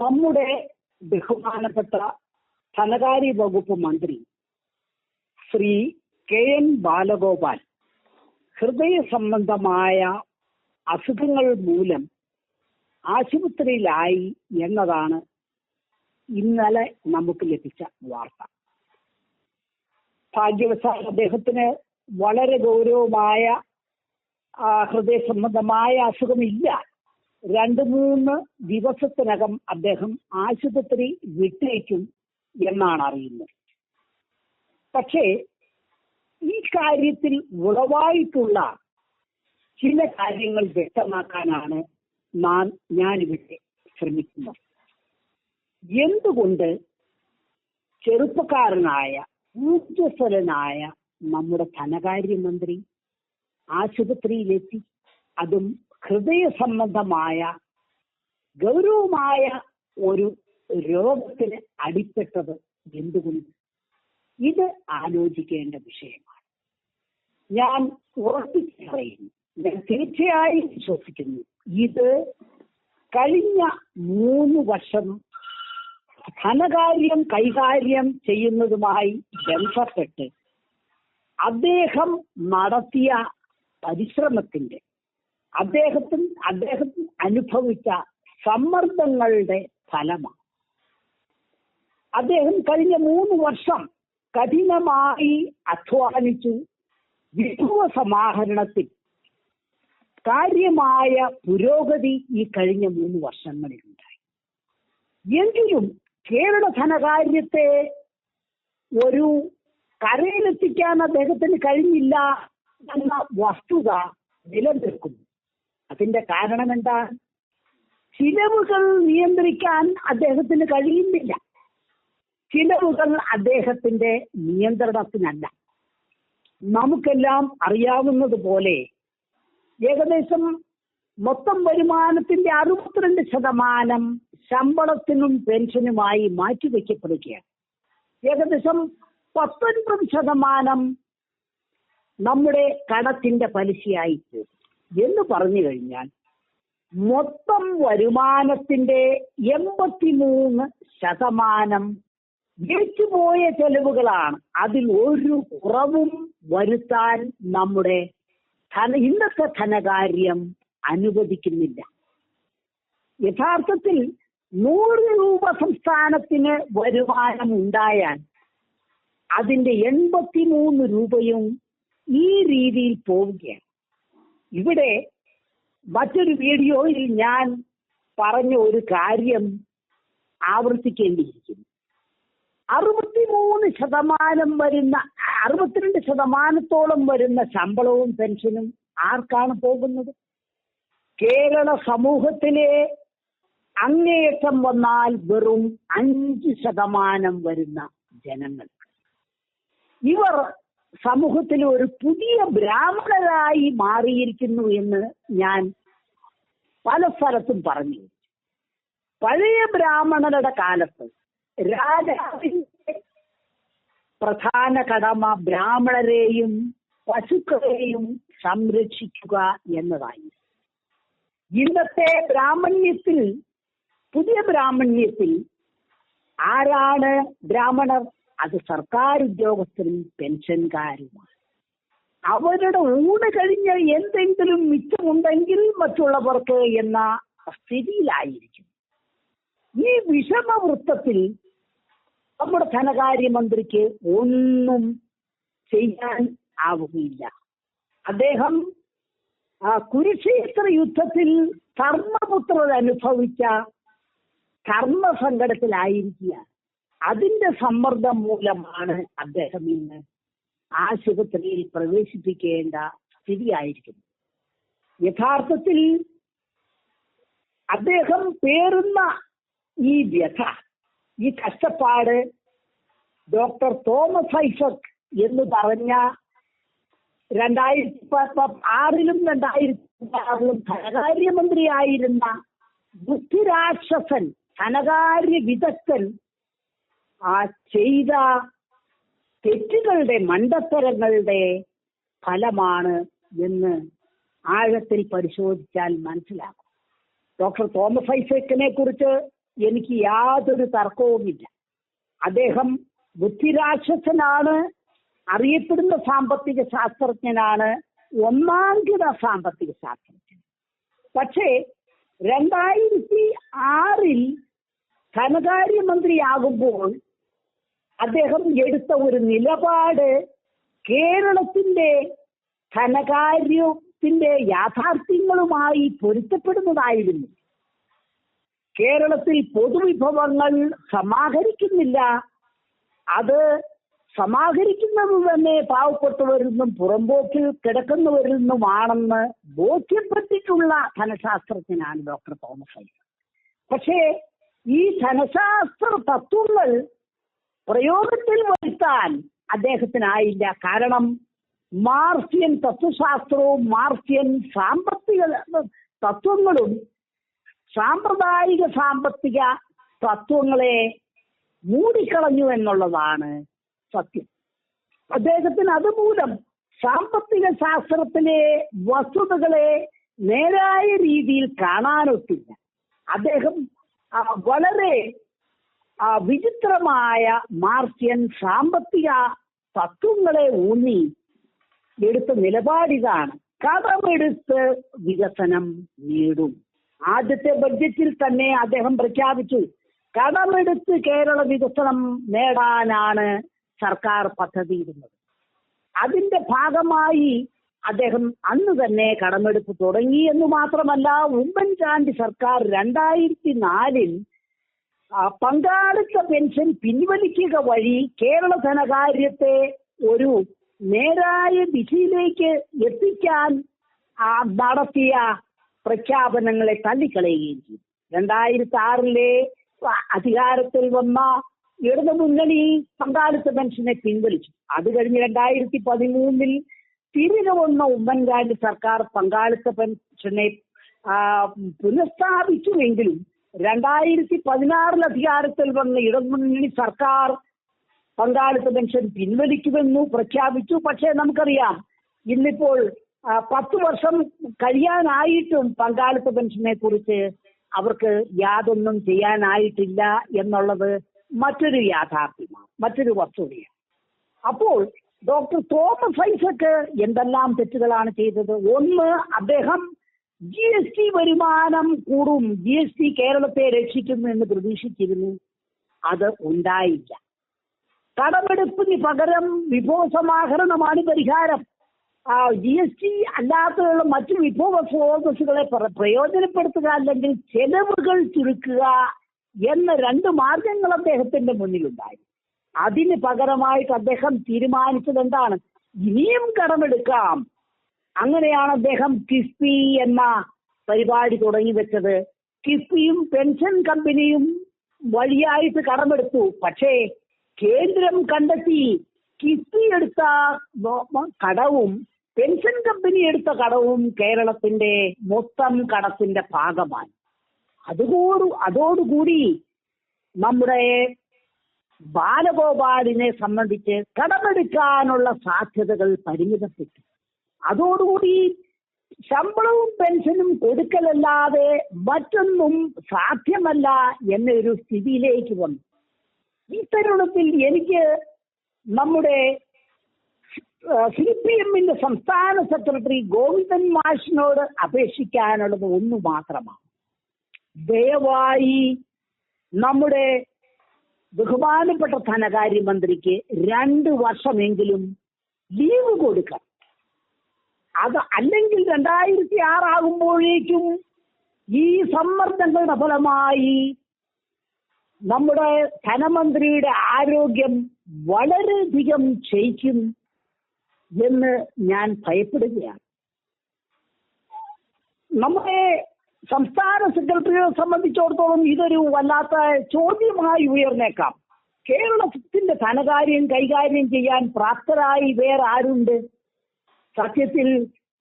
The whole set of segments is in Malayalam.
നമ്മുടെ ബഹുമാനപ്പെട്ട ധനകാര്യ വകുപ്പ് മന്ത്രി ശ്രീ കെ എൻ ബാലഗോപാൽ ഹൃദയ സംബന്ധമായ അസുഖങ്ങൾ മൂലം ആശുപത്രിയിലായി എന്നതാണ് ഇന്നലെ നമുക്ക് ലഭിച്ച വാർത്ത. ഭാഗ്യവശാൽ അദ്ദേഹത്തിന് വളരെ ഗൗരവമായ ഹൃദയ സംബന്ധമായ അസുഖമില്ല. രണ്ട് മൂന്ന് ദിവസത്തിനകം അദ്ദേഹം ആശുപത്രി വിട്ടേക്കും എന്നാണ് അറിയുന്നത് പക്ഷേ ഈ കാര്യത്തിൽ ഉളവായിട്ടുള്ള ചില കാര്യങ്ങൾ വ്യക്തമാക്കാനാണ് ഞാൻ ഞാനിവിടെ ശ്രമിക്കുന്നത്. എന്തുകൊണ്ട് ചെറുപ്പക്കാരനായ ഊർജസ്വലനായ നമ്മുടെ ധനകാര്യമന്ത്രി ആശുപത്രിയിലെത്തി അതും ഹൃദയ സംബന്ധമായ ഗൗരവമായ ഒരു രോഗത്തിന് അടിപ്പെട്ടത് എന്തുകൊണ്ട്? ഇത് ആലോചിക്കേണ്ട വിഷയമാണ്. ഞാൻ ഉറപ്പിച്ചു പറയുന്നു ഞാൻ തീർച്ചയായും വിശ്വസിക്കുന്നു. ഇത് കഴിഞ്ഞ മൂന്ന് വർഷം ധനകാര്യം കൈകാര്യം ചെയ്യുന്നതുമായി ബന്ധപ്പെട്ട് അദ്ദേഹം നടത്തിയ പരിശ്രമത്തിന്റെ അദ്ദേഹത്തിന് അദ്ദേഹത്തിന് അനുഭവിച്ച സമ്മർദ്ദങ്ങളുടെ ഫലമാണ്. അദ്ദേഹം കഴിഞ്ഞ മൂന്ന് വർഷം കഠിനമായി അധ്വാനിച്ചു. വിഭവ സമാഹരണത്തിൽ കാര്യമായ പുരോഗതി ഈ കഴിഞ്ഞ മൂന്ന് വർഷങ്ങളിൽ ഉണ്ടായി എങ്കിലും കേരള ധനകാര്യത്തെ ഒരു കരയിലെത്തിക്കാൻ അദ്ദേഹത്തിന് കഴിഞ്ഞില്ല എന്ന വസ്തുത നിലനിൽക്കുന്നു. അതിന്റെ കാരണം എന്താ? ചിലവുകൾ നിയന്ത്രിക്കാൻ അദ്ദേഹത്തിന് കഴിയുന്നില്ല. ചിലവുകൾ അദ്ദേഹത്തിന്റെ നിയന്ത്രണത്തിനല്ല. നമുക്കെല്ലാം അറിയാവുന്നത് പോലെ ഏകദേശം മൊത്തം വരുമാനത്തിന്റെ അറുപത്തിരണ്ട് ശതമാനം ശമ്പളത്തിനും പെൻഷനുമായി മാറ്റിവെക്കപ്പെടുകയാണ് ഏകദേശം പത്തൊൻപത് ശതമാനം നമ്മുടെ കടത്തിന്റെ പലിശയായി പോകും. എന്ന് പറഞ്ഞു കഴിഞ്ഞാൽ മൊത്തം വരുമാനത്തിന്റെ എൺപത്തിമൂന്ന് ശതമാനം വിളിച്ചുപോയ ചെലവുകളാണ്. അതിൽ ഒരു കുറവും വരുത്താൻ നമ്മുടെ ധന ഇന്നത്തെ ധനകാര്യം അനുവദിക്കുന്നില്ല. യഥാർത്ഥത്തിൽ നൂറ് രൂപ സംസ്ഥാനത്തിന് വരുമാനം ഉണ്ടായാൽ അതിന്റെ എൺപത്തിമൂന്ന് രൂപയും ഈ രീതിയിൽ പോവുകയാണ്. ഇവിടെ മറ്റൊരു വീഡിയോയിൽ ഞാൻ പറഞ്ഞ ഒരു കാര്യം ആവർത്തിക്കേണ്ടിയിരിക്കുന്നു. അറുപത്തിമൂന്ന് ശതമാനം വരുന്ന അറുപത്തിരണ്ട് ശതമാനത്തോളം വരുന്ന ശമ്പളവും പെൻഷനും ആർക്കാണ് പോകുന്നത്? കേരള സമൂഹത്തിലെ അങ്ങേയറ്റം വന്നാൽ വെറും അഞ്ച് ശതമാനം വരുന്ന ജനങ്ങൾക്ക്. ഇവർ സമൂഹത്തിൽ ഒരു പുതിയ ബ്രാഹ്മണരായി മാറിയിരിക്കുന്നു എന്ന് ഞാൻ പല സ്ഥലത്തും പറഞ്ഞു. പഴയ ബ്രാഹ്മണരുടെ കാലത്ത് രാജാവിന്റെ പ്രധാന കടമ ബ്രാഹ്മണരെയും പശുക്കളെയും സംരക്ഷിക്കുക എന്നതായി ഇന്നത്തെ ബ്രാഹ്മണ്യത്തിൽ പുതിയ ബ്രാഹ്മണ്യത്തിൽ ആരാണ് ബ്രാഹ്മണർ? അത് സർക്കാർ ഉദ്യോഗസ്ഥരും പെൻഷൻകാരുമാണ്. അവരുടെ ഊണ് കഴിഞ്ഞ എന്തെങ്കിലും മിച്ചമുണ്ടെങ്കിൽ മറ്റുള്ളവർക്ക് എന്ന സ്ഥിതിയിലായിരിക്കും. ഈ വിഷമവൃത്തത്തിൽ നമ്മുടെ ധനകാര്യമന്ത്രിക്ക് ഒന്നും ചെയ്യാൻ ആവുകയില്ല. അദ്ദേഹം കുരുക്ഷേത്ര യുദ്ധത്തിൽ ധർമ്മപുത്രർ അനുഭവിച്ച അതിന്റെ സമ്മർദ്ദം മൂലമാണ് അദ്ദേഹം ഇന്ന് ആശുപത്രിയിൽ പ്രവേശിപ്പിക്കേണ്ട സ്ഥിതിയായിരിക്കുന്നത്. യഥാർത്ഥത്തിൽ അദ്ദേഹം പേറുന്ന ഈ വ്യഥ ഈ കഷ്ടപ്പാട് ഡോക്ടർ തോമസ് ഐസക് എന്ന് പറഞ്ഞ രണ്ടായിരത്തി ആറിലും രണ്ടായിരത്തി ആറിലും ധനകാര്യമന്ത്രിയായിരുന്ന ബുദ്ധിരാക്ഷസൻ ധനകാര്യ വിദഗ്ധൻ ആ ചെയ്ത തെറ്റുകളുടെ മണ്ടത്തരങ്ങളുടെ ഫലമാണ് എന്ന് ആഴത്തിൽ പരിശോധിച്ചാൽ മനസ്സിലാകും. ഡോക്ടർ തോമസ് ഐസക്കിനെ കുറിച്ച് എനിക്ക് യാതൊരു തർക്കവുമില്ല. അദ്ദേഹം ബുദ്ധിരാക്ഷസനാണ് അറിയപ്പെടുന്ന സാമ്പത്തിക ശാസ്ത്രജ്ഞനാണ് ഒന്നാംകിട സാമ്പത്തിക ശാസ്ത്രജ്ഞൻ. പക്ഷേ രണ്ടായിരത്തി ആറിൽ ധനകാര്യമന്ത്രിയാകുമ്പോൾ അദ്ദേഹം എടുത്ത ഒരു നിലപാട് കേരളത്തിന്റെ ധനകാര്യത്തിന്റെ യാഥാർത്ഥ്യങ്ങളുമായി പൊരുത്തപ്പെടുന്നതായിരുന്നു. കേരളത്തിൽ പൊതുവിഭവങ്ങൾ സമാഹരിക്കുന്നില്ല. അത് സമാഹരിക്കുന്നത് തന്നെ പാവപ്പെട്ടവരിൽ പുറമ്പോക്കിൽ കിടക്കുന്നവരിൽ നിന്നുമാണെന്ന് ബോധ്യപ്പെട്ടിട്ടുള്ള ധനശാസ്ത്രജ്ഞനാണ് ഡോക്ടർ തോമസ് ഐസക്. പക്ഷേ ഈ ധനശാസ്ത്ര തത്വങ്ങൾ പ്രയോഗത്തിൽ വരുത്താൻ അദ്ദേഹത്തിനായില്ല. കാരണം മാർസിയൻ തത്വശാസ്ത്രവും മാർസിയൻ സാമ്പത്തിക തത്വങ്ങളും സാമ്പ്രദായിക സാമ്പത്തിക തത്വങ്ങളെ മൂടിക്കളഞ്ഞു എന്നുള്ളതാണ് സത്യം. അദ്ദേഹത്തിന് അതുമൂലം സാമ്പത്തിക ശാസ്ത്രത്തിലെ വസ്തുതകളെ നേരായ രീതിയിൽ കാണാനൊത്തില്ല. അദ്ദേഹം വളരെ വിചിത്രമായ മാർക്സിയൻ സാമ്പത്തിക തത്വങ്ങളെ ഊന്നി എടുത്ത നിലപാടിതാണ് കടമെടുത്ത് വികസനം നേടും. ആദ്യത്തെ ബഡ്ജറ്റിൽ തന്നെ അദ്ദേഹം പ്രഖ്യാപിച്ചു കടമെടുത്ത് കേരള വികസനം നേടാനാണ് സർക്കാർ പദ്ധതിയിടുന്നത്. അതിന്റെ ഭാഗമായി അദ്ദേഹം അന്ന് തന്നെ കടമെടുപ്പ് തുടങ്ങി എന്ന് മാത്രമല്ല ഉമ്മൻചാണ്ടി സർക്കാർ രണ്ടായിരത്തി നാലിൽ ആ, പങ്കാളിത്ത പെൻഷൻ പിൻവലിക്കുക വഴി കേരള ധനകാര്യത്തെ ഒരു നേരായ ദിശയിലേക്ക് എത്തിക്കാൻ നടത്തിയ പ്രഖ്യാപനങ്ങളെ തള്ളിക്കളയുകയും ചെയ്തു. രണ്ടായിരത്തി ആറിലെ അധികാരത്തിൽ വന്ന ഇടതു മുന്നണി പങ്കാളിത്ത പെൻഷനെ പിൻവലിച്ചു. അത് കഴിഞ്ഞ് രണ്ടായിരത്തി പതിമൂന്നിൽ തിരികെ വന്ന ഉമ്മൻചാണ്ടി സർക്കാർ പങ്കാളിത്ത പെൻഷനെ പുനഃസ്ഥാപിച്ചുവെങ്കിലും രണ്ടായിരത്തി പതിനാറിൽ അധികാരത്തിൽ വന്ന ഇടതുമുന്നണി സർക്കാർ പങ്കാളിത്ത പെൻഷൻ പിൻവലിക്കുമെന്നു പ്രഖ്യാപിച്ചു. പക്ഷേ നമുക്കറിയാം ഇന്നിപ്പോൾ പത്ത് വർഷം കഴിയാനായിട്ടും പങ്കാളിത്ത പെൻഷനെ കുറിച്ച് അവർക്ക് യാതൊന്നും ചെയ്യാനായിട്ടില്ല എന്നുള്ളത് മറ്റൊരു യാഥാർത്ഥ്യമാണ് മറ്റൊരു വസ്തുതയാണ്. അപ്പോൾ ഡോക്ടർ തോമസ് ഐസക്ക് എന്തെല്ലാം തെറ്റുകളാണ് ചെയ്തത്? ഒന്ന് അദ്ദേഹം ജി എസ് ടി വരുമാനം കൂടും. ജി എസ് ടി കേരളത്തെ രക്ഷിക്കുന്നു എന്ന് പ്രതീക്ഷിച്ചിരുന്നു. അത് ഉണ്ടായില്ല. കടമെടുപ്പിന് പകരം വിഭവസമാഹരണമാണ് പരിഹാരം ജി എസ് ടി അല്ലാതെയുള്ള മറ്റു വിഭവ സ്രോതസ്സുകളെ പ്ര- പ്രയോജനപ്പെടുത്തുക അല്ലെങ്കിൽ ചെലവുകൾ ചുരുക്കുക എന്ന രണ്ട് മാർഗങ്ങൾ അദ്ദേഹത്തിന്റെ മുന്നിലുണ്ടായി. അതിന് പകരമായിട്ട് അദ്ദേഹം തീരുമാനിച്ചത് എന്താണ് ഇനിയും കടമെടുക്കാം. അങ്ങനെയാണ് അദ്ദേഹം കിഫ്ബി എന്ന പരിപാടി തുടങ്ങി വെച്ചത്. കിഫ്ബിയും പെൻഷൻ കമ്പനിയും വഴിയായിട്ട് കടമെടുത്തു. പക്ഷേ കേന്ദ്രം കണ്ടെത്തി കിഫ്ബി എടുത്ത കടവും പെൻഷൻ കമ്പനി എടുത്ത കടവും കേരളത്തിന്റെ മൊത്തം കടത്തിന്റെ ഭാഗമാണ്. അതുകൂടി അതോടുകൂടി നമ്മുടെ ബാലഗോപാലിനെ സംബന്ധിച്ച് കടമെടുക്കാനുള്ള സാധ്യതകൾ പരിമിതപ്പെട്ടു. അതോടുകൂടി ശമ്പളവും പെൻഷനും കൊടുക്കലല്ലാതെ മറ്റൊന്നും സാധ്യമല്ല എന്നൊരു സ്ഥിതിയിലേക്ക് വന്നു. ഈ തരുണത്തിൽ എനിക്ക് നമ്മുടെ സി പി എമ്മിന്റെ സംസ്ഥാന സെക്രട്ടറി ഗോവിന്ദൻ മാഷിനോട് അപേക്ഷിക്കാനുള്ളത് ഒന്ന് മാത്രമാണ്. ദയവായി നമ്മുടെ ബഹുമാനപ്പെട്ട ധനകാര്യമന്ത്രിക്ക് രണ്ട് വർഷമെങ്കിലും ലീവ് കൊടുക്കാം അത് അല്ലെങ്കിൽ രണ്ടായിരത്തി ആറാകുമ്പോഴേക്കും ഈ സമ്മർദ്ദങ്ങളുടെ ഫലമായി നമ്മുടെ ധനമന്ത്രിയുടെ ആരോഗ്യം വളരെയധികം ക്ഷയിക്കും എന്ന് ഞാൻ ഭയപ്പെടുകയാണ്. നമ്മുടെ സംസ്ഥാന സെക്രട്ടറിയെ സംബന്ധിച്ചിടത്തോളം ഇതൊരു വല്ലാത്ത ചോദ്യമായി ഉയർന്നേക്കാം. കേരളത്തിന്റെ ധനകാര്യം കൈകാര്യം ചെയ്യാൻ പ്രാപ്തരായി വേറെ ആരുണ്ട് സത്യത്തിൽ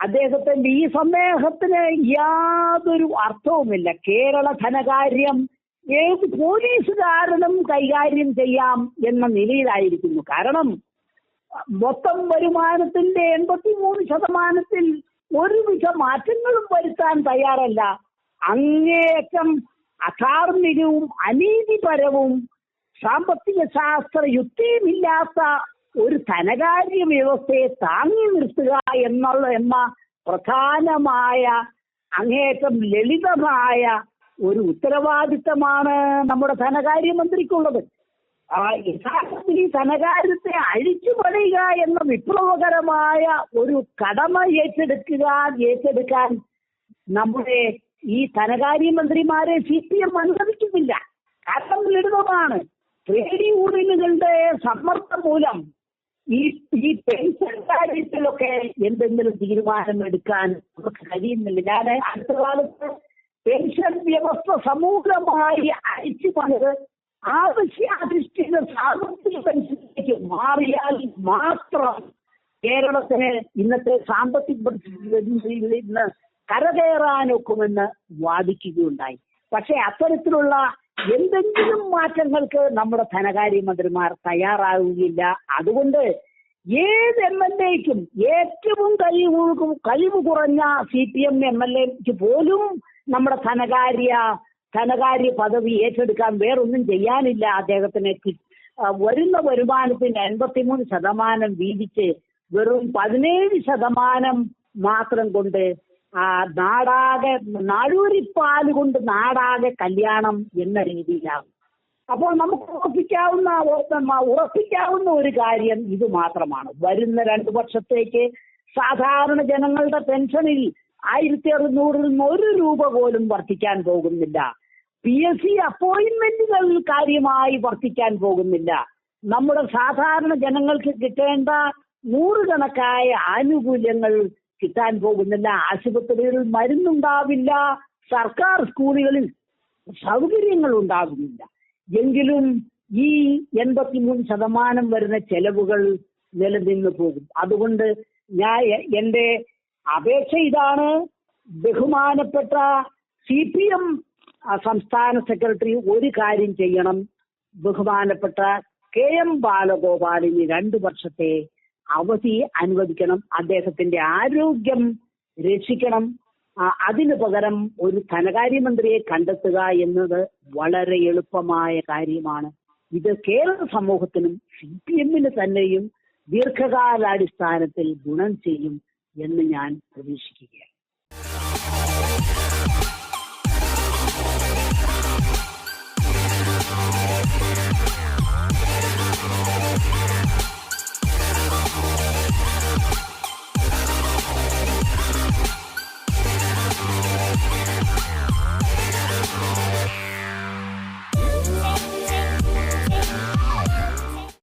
അദ്ദേഹത്തിന്റെ ഈ സന്ദേഹത്തിന് യാതൊരു അർത്ഥവുമില്ല. കേരള ധനകാര്യം ഏത് പോലീസുകാരനും കൈകാര്യം ചെയ്യാം എന്ന നിലയിലായിരിക്കുന്നു. കാരണം മൊത്തം വരുമാനത്തിന്റെ എൺപത്തി മൂന്ന് ശതമാനത്തിൽ ഒരുവിധ മാറ്റങ്ങളും വരുത്താൻ തയ്യാറല്ല. അങ്ങേയറ്റം അധാർമികവും അനീതിപരവും സാമ്പത്തിക ശാസ്ത്ര യുക്തിയുമില്ലാത്ത ഒരു ധനകാര്യ വ്യവസ്ഥയെ താങ്ങി നിർത്തുക എന്നുള്ള എന്ന പ്രധാനമായ അങ്ങേയറ്റം ലളിതമായ ഒരു ഉത്തരവാദിത്തമാണ് നമ്മുടെ ധനകാര്യമന്ത്രിക്കുള്ളത്. ആ യഥാർത്ഥത്തിൽ ഈ ധനകാര്യത്തെ അഴിച്ചു പണിയുക എന്ന വിപ്ലവകരമായ ഒരു കടമ ഏറ്റെടുക്കുക ഏറ്റെടുക്കാൻ നമ്മുടെ ഈ ധനകാര്യമന്ത്രിമാരെ സി പി എം അനുവദിക്കുന്നില്ല. കാരണം ലളിതമാണ്. ട്രേഡ് യൂണിയനുകളുടെ സമ്മർദ്ദം മൂലം ഈ ഈ കാര്യത്തിലൊക്കെ എന്തെങ്കിലും തീരുമാനം എടുക്കാൻ നമുക്ക് കഴിയുന്നില്ല. ഞാൻ അടുത്ത കാലത്ത് പെൻഷൻ വ്യവസ്ഥ സമൂലമായി അഴിച്ചു പണിത് ആവശ്യാധിഷ്ഠിത സാമ്പത്തിക പെൻഷനിലേക്ക് മാറിയാൽ മാത്രം കേരളത്തിന് ഇന്നത്തെ സാമ്പത്തിക പ്രതിസന്ധിയിൽ നിന്ന് കരകയറാനൊക്കുമെന്ന് വാദിക്കുകയുണ്ടായി. പക്ഷെ അത്തരത്തിലുള്ള എന്തെങ്കിലും മാറ്റങ്ങൾക്ക് നമ്മുടെ ധനകാര്യമന്ത്രിമാർ തയ്യാറാവുകയില്ല. അതുകൊണ്ട് ഏത് എം എൽ എക്കും ഏറ്റവും കഴിവ് കഴിവ് കുറഞ്ഞ C P M M L എക്ക് പോലും നമ്മുടെ ധനകാര്യ ധനകാര്യ പദവി ഏറ്റെടുക്കാൻ വേറൊന്നും ചെയ്യാനില്ല. അദ്ദേഹത്തിന് വരുന്ന വരുമാനത്തിന് എൺപത്തിമൂന്ന് ശതമാനം വീതിച്ച് വെറും പതിനേഴ് ശതമാനം മാത്രം കൊണ്ട് ആ നാടാകെ നാഴൂരിപ്പാൽ കൊണ്ട് നാടാകെ കല്യാണം എന്ന രീതിയിലാകും അപ്പോൾ നമുക്ക് ഉറപ്പിക്കാവുന്ന ഉറപ്പിക്കാവുന്ന ഒരു കാര്യം ഇത് മാത്രമാണ്. വരുന്ന രണ്ടു വർഷത്തേക്ക് സാധാരണ ജനങ്ങളുടെ പെൻഷനിൽ ആയിരത്തി അറുന്നൂറിൽ നിന്ന് ഒരു രൂപ പോലും വർദ്ധിക്കാൻ പോകുന്നില്ല. പി എസ് സി അപ്പോയിന്റ്മെന്റുകൾ കാര്യമായി വർദ്ധിക്കാൻ പോകുന്നില്ല. നമ്മുടെ സാധാരണ ജനങ്ങൾക്ക് കിട്ടേണ്ട നൂറുകണക്കായ ആനുകൂല്യങ്ങൾ കിട്ടാൻ പോകുന്നില്ല. ആശുപത്രികളിൽ മരുന്നുണ്ടാവില്ല. സർക്കാർ സ്കൂളുകളിൽ സൗകര്യങ്ങൾ ഉണ്ടാകുന്നില്ല എങ്കിലും ഈ എൺപത്തിമൂന്ന് ശതമാനം വരുന്ന ചെലവുകൾ നിലനിന്ന് പോകും. അതുകൊണ്ട് ഞാൻ എന്റെ അപേക്ഷ ഇതാണ്. ബഹുമാനപ്പെട്ട സി പി എം സംസ്ഥാന സെക്രട്ടറി ഒരു കാര്യം ചെയ്യണം. ബഹുമാനപ്പെട്ട കെ എം ബാലഗോപാലിന് രണ്ടു വർഷത്തെ അവധി അനുവദിക്കണം അദ്ദേഹത്തിന്റെ ആരോഗ്യം രക്ഷിക്കണം. അതിനു പകരം ഒരു ധനകാര്യമന്ത്രിയെ കണ്ടെത്തുക എന്നത് വളരെ എളുപ്പമായ കാര്യമാണ്. ഇത് കേരള സമൂഹത്തിനും സി പി എമ്മിന് തന്നെയും ദീർഘകാലാടിസ്ഥാനത്തിൽ ഗുണം ചെയ്യും എന്ന് ഞാൻ പ്രതീക്ഷിക്കുകയാണ്.